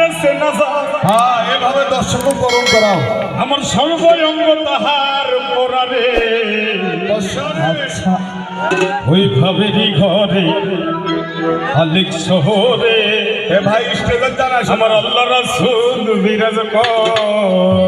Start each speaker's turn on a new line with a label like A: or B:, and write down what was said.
A: রেছে নজর
B: হ্যাঁ এভাবে দর্শক করণ করাও।
A: আমার সর্বরঙ্গ তাহার পরারে
B: আচ্ছা।
A: ওই ভাবেরই ঘরে খালিক শহরে।
B: এ ভাই স্টেজে জানা
A: আমার আল্লাহ রাসূল বিরাজ কর।